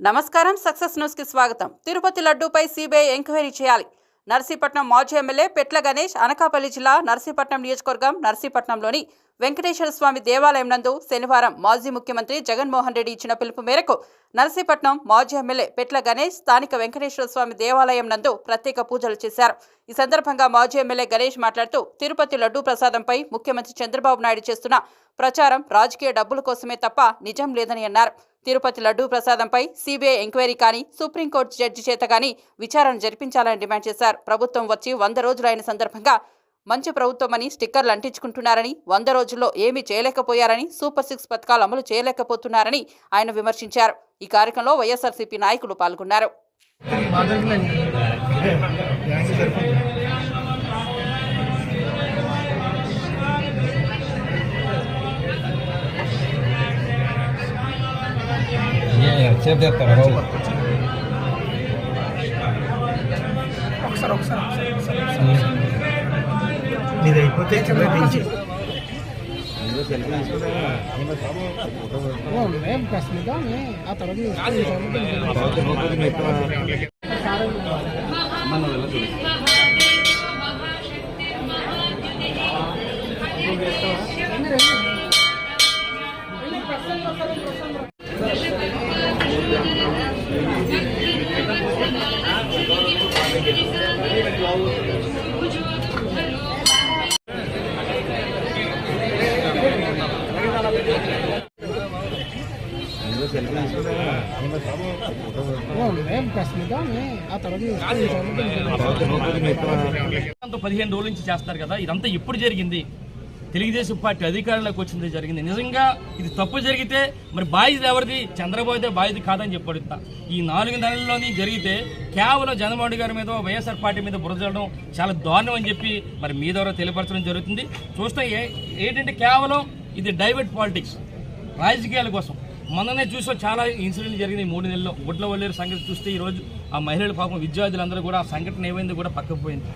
నమస్కారం సక్సెస్ న్యూస్కి స్వాగతం. తిరుపతి లడ్డూపై సిబిఐ ఎంక్వైరీ చేయాలి. నర్సీపట్నం మాజీ ఎమ్మెల్యే పెట్ల గణేష్ అనకాపల్లి జిల్లా నర్సీపట్నం నియోజకవర్గం నర్సీపట్నంలోని వెంకటేశ్వర స్వామి దేవాలయం నందు శనివారం మాజీ ముఖ్యమంత్రి జగన్మోహన్ రెడ్డి ఇచ్చిన పిలుపు మేరకు నర్సీపట్నం మాజీ ఎమ్మెల్యే పెట్ల గణేష్ స్థానిక వెంకటేశ్వర స్వామి దేవాలయం నందు ప్రత్యేక పూజలు చేశారు. ఈ సందర్భంగా మాజీ ఎమ్మెల్యే గణేష్ మాట్లాడుతూ తిరుపతి లడ్డూ ప్రసాదంపై ముఖ్యమంత్రి చంద్రబాబు నాయుడు చేస్తున్న ప్రచారం రాజకీయ డబ్బుల కోసమే తప్ప నిజం లేదని అన్నారు. తిరుపతి లడ్డూ ప్రసాదంపై సీబీఐ ఎంక్వైరీ కానీ సుప్రీంకోర్టు జడ్జి చేత కానీ విచారణ జరిపించాలని డిమాండ్ చేశారు. ప్రభుత్వం వచ్చి వంద రోజులైన సందర్భంగా మంచి ప్రభుత్వమని స్టిక్కర్లు అంటించుకుంటున్నారని వంద రోజుల్లో ఏమీ చేయలేకపోయారని సూపర్ సిక్స్ పథకాలు అమలు చేయలేకపోతున్నారని ఆయన విమర్శించారు. ఈ కార్యక్రమంలో వైఎస్ఆర్సీపీ నాయకులు పాల్గొన్నారు. ఎంతసేపు నీది అయిపోతే చివరి నుంచి మేము ప్రశ్నిద్దామే పదిహేను రోజుల నుంచి చేస్తారు కదా ఇదంతా ఎప్పుడు జరిగింది? తెలుగుదేశం పార్టీ అధికారంలోకి వచ్చింది జరిగింది. నిజంగా ఇది తప్పు జరిగితే మరి బాధ్యత ఎవరిది? చంద్రబాబుదే బాధ్యత కాదని చెప్పడుతా ఈ నాలుగు నెలల్లోని జరిగితే కేవలం జగన్మోహన్ గారి మీద వైఎస్ఆర్ పార్టీ మీద బురదడం చాలా దారుణం అని చెప్పి మరి మీ ద్వారా తెలియపరచడం జరుగుతుంది. చూస్తే ఏంటంటే కేవలం ఇది డైవర్ట్ పాలిటిక్స్ రాజకీయాల కోసం. మననే చూసా చాలా ఇన్సిడెంట్ జరిగింది మూడు నెలల్లో గుడ్ల వల్లేరు సంఘటన చూస్తే ఈరోజు ఆ మహిళలు పాపం విద్యార్థులందరూ కూడా ఆ సంఘటన ఏమైంది కూడా పక్కపోయింది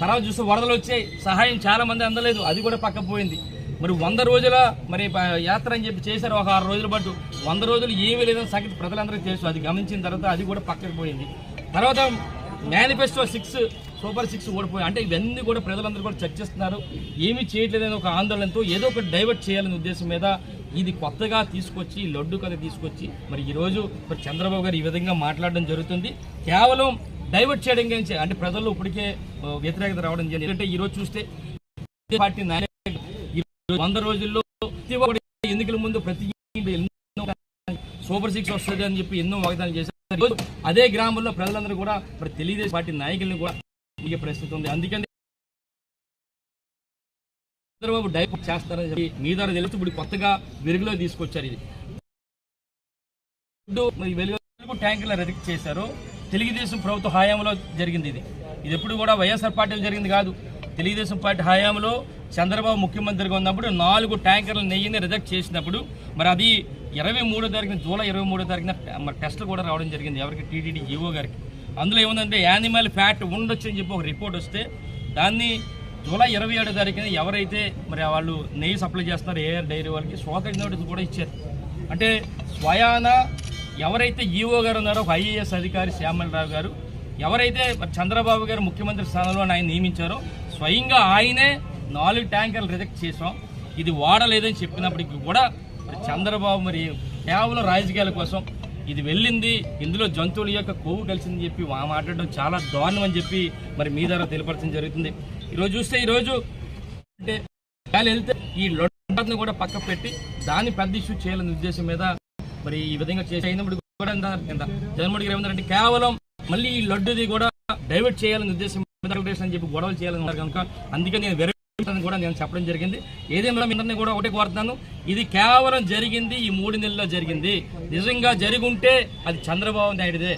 తర్వాత చూస్తే వరదలు వచ్చాయి సహాయం చాలా మంది అందలేదు. అది కూడా పక్కపోయింది మరి వంద రోజుల మరి యాత్ర అని చెప్పి చేశారు. ఒక ఆరు రోజుల పాటు వంద రోజులు ఏమీ లేదని సంగతి ప్రజలందరికీ తెలుసు. అది గమనించిన తర్వాత అది కూడా పక్కకు పోయింది. తర్వాత మేనిఫెస్టో సిక్స్ సూపర్ సిక్స్ ఓడిపోయి అంటే ఇవన్నీ కూడా ప్రజలందరూ కూడా చర్చిస్తున్నారు ఏమీ చేయట్లేదని ఒక ఆందోళనతో ఏదో ఒకటి డైవర్ట్ చేయాలనే ఉద్దేశం మీద ఇది కొత్తగా తీసుకొచ్చి లడ్డు కథ తీసుకొచ్చి మరి ఈరోజు మరి చంద్రబాబు గారు ఈ విధంగా మాట్లాడడం జరుగుతుంది. కేవలం డైవర్ట్ చేయడం గురించి అంటే ప్రజల్లో ఇప్పటికే వ్యతిరేకత రావడం జరిగింది. ఎందుకంటే ఈరోజు చూస్తే పార్టీ నాయకులు వంద రోజుల్లో ఎన్నికల ముందు ప్రతి సూపర్ సిక్స్ వస్తుంది అని చెప్పి ఎన్నో వాగ్దానాలు చేశారు. అదే గ్రామంలో ప్రజలందరూ కూడా మరి తెలుగుదేశం పార్టీ నాయకుల్ని కూడా ఇగే పరిస్థితి ఉంది. అందుకని చంద్రబాబు డైవర్ట్ చేస్తారని చెప్పి మీ ద్వారా తెలుసు ఇప్పుడు కొత్తగా వెలుగులో తీసుకొచ్చారు ఇది. వెలుగు ట్యాంకుల రిజెక్ట్ చేశారు. తెలుగుదేశం ప్రభుత్వ హయాంలో జరిగింది ఇది. ఇది ఎప్పుడు కూడా వైఎస్ఆర్ పార్టీలో జరిగింది కాదు. తెలుగుదేశం పార్టీ హయాంలో చంద్రబాబు ముఖ్యమంత్రిగా ఉన్నప్పుడు నాలుగు ట్యాంకర్ల నెయ్యిని రిజెక్ట్ చేసినప్పుడు మరి అది ఇరవై మూడో తారీఖున జూలై ఇరవై మూడో తారీఖున మరి టెస్టులు కూడా రావడం జరిగింది. ఎవరికి? టీటీడీ ఈఓ గారికి. అందులో ఏముందంటే యానిమల్ ఫ్యాట్ ఉండొచ్చు అని చెప్పి ఒక రిపోర్ట్ వస్తే దాన్ని జూలై ఇరవై ఏడో తారీఖున ఎవరైతే మరి వాళ్ళు నెయ్యి సప్లై చేస్తున్నారో ఏఆర్ డైరీ వాళ్ళకి స్వాగత నోటీస్ కూడా ఇచ్చారు. అంటే స్వయాన ఎవరైతే ఈఓ గారు ఉన్నారో ఒక ఐఏఎస్ అధికారి శ్యామలరావు గారు ఎవరైతే చంద్రబాబు గారు ముఖ్యమంత్రి స్థానంలో ఆయన నియమించారో స్వయంగా ఆయనే నాలుగు ట్యాంకర్లు రిజెక్ట్ చేసాం ఇది వాడలేదని చెప్పినప్పటికీ కూడా చంద్రబాబు మరి కేవలం రాజకీయాల కోసం ఇది వెళ్ళింది ఇందులో జంతువుల యొక్క కొవ్వు కలిసిందని చెప్పి మాట్లాడడం చాలా దారుణం అని చెప్పి మరి మీ ద్వారా తెలియపరచడం జరుగుతుంది. ఈరోజు చూస్తే ఈరోజు అంటే వెళ్తే ఈ లొడ్డని కూడా పక్క పెట్టి దాన్ని పెద్ద ఇష్యూ చేయాలనే ఉద్దేశం మీద మరి ఈ విధంగా చేసి అయినప్పుడు కూడా ఇంత- జగన్మోహన్ గారు ఏమంటారంటే కేవలం మళ్ళీ ఈ లడ్డుది కూడా డైవర్ట్ చేయాలనే ఉద్దేశం అని చెప్పి గొడవలు చేయాలని కనుక అందుకే నేను కూడా నేను చెప్పడం జరిగింది. ఏదేమైనా మిమ్మల్ని కూడా ఒకటే కోరుతున్నాను. ఇది కేవలం జరిగింది ఈ మూడు నెలల్లో జరిగింది. నిజంగా జరిగి ఉంటే అది చంద్రబాబు నాయుడుదే.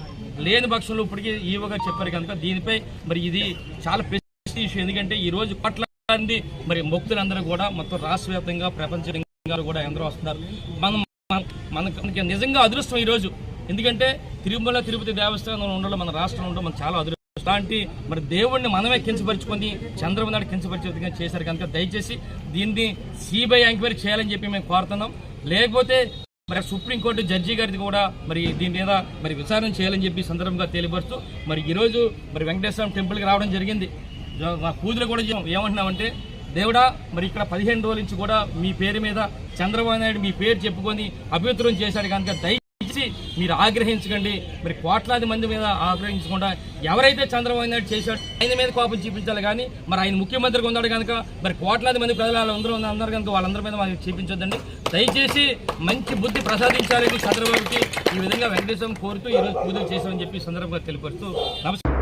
లేని పక్షంలో ఇప్పటికీ ఈవో చెప్పారు కనుక దీనిపై మరి ఇది చాలా పెద్ద ఇష్యూ ఎందుకంటే ఈ రోజు పట్ల మంది మరి భక్తులందరూ కూడా మొత్తం రాష్ట్ర వ్యాప్తంగా ప్రపంచంగా కూడా ఎందరో వస్తున్నారు. మనం మనకి నిజంగా అదృష్టం ఈ రోజు. ఎందుకంటే తిరుమల తిరుపతి దేవస్థానం ఉండడం మన రాష్ట్రంలో ఉండడం మనం చాలా అదృష్టం. అలాంటి మరి దేవుణ్ణి మనమే కించపరుచుకొని చంద్రబాబు నాయుడు కించపరిచే విధంగా చేశారు కనుక దయచేసి దీన్ని సిబిఐ ఎంక్వైరీ చేయాలని చెప్పి మేము కోరుతున్నాం. లేకపోతే మరి సుప్రీంకోర్టు జడ్జి గారిది కూడా మరి దీని మీద మరి విచారణ చేయాలని చెప్పి సందర్భంగా తెలియపరుస్తూ మరి ఈరోజు మరి వెంకటేశ్వరం టెంపుల్కి రావడం జరిగింది. మా పూజలు కూడా ఏమంటున్నామంటే దేవుడా మరి ఇక్కడ పదిహేను రోజుల నుంచి కూడా మీ పేరు మీద చంద్రబాబు నాయుడు మీ పేరు చెప్పుకొని అభ్యంతరం చేశాడు కనుక గురించి మీరు ఆగ్రహించకండి. మరి కోట్లాది మంది మీద ఆగ్రహించకుండా ఎవరైతే చంద్రబాబు నాయుడు చేశాడు ఆయన మీద కోపం చూపించాలి కానీ మరి ఆయన ముఖ్యమంత్రిగా ఉన్నాడు కనుక మరి కోట్లాది మంది ప్రజలు అందరూ అందరూ కనుక వాళ్ళందరి మీద మనకి చూపించొద్దండి. దయచేసి మంచి బుద్ధి ప్రసాదించాలని చంద్రబాబుకి ఈ విధంగా వెంకటేశ్వరం కోరుతూ ఈరోజు పూజలు చేశామని చెప్పి సందర్భంగా తెలిపరుస్తూ నమస్కారం.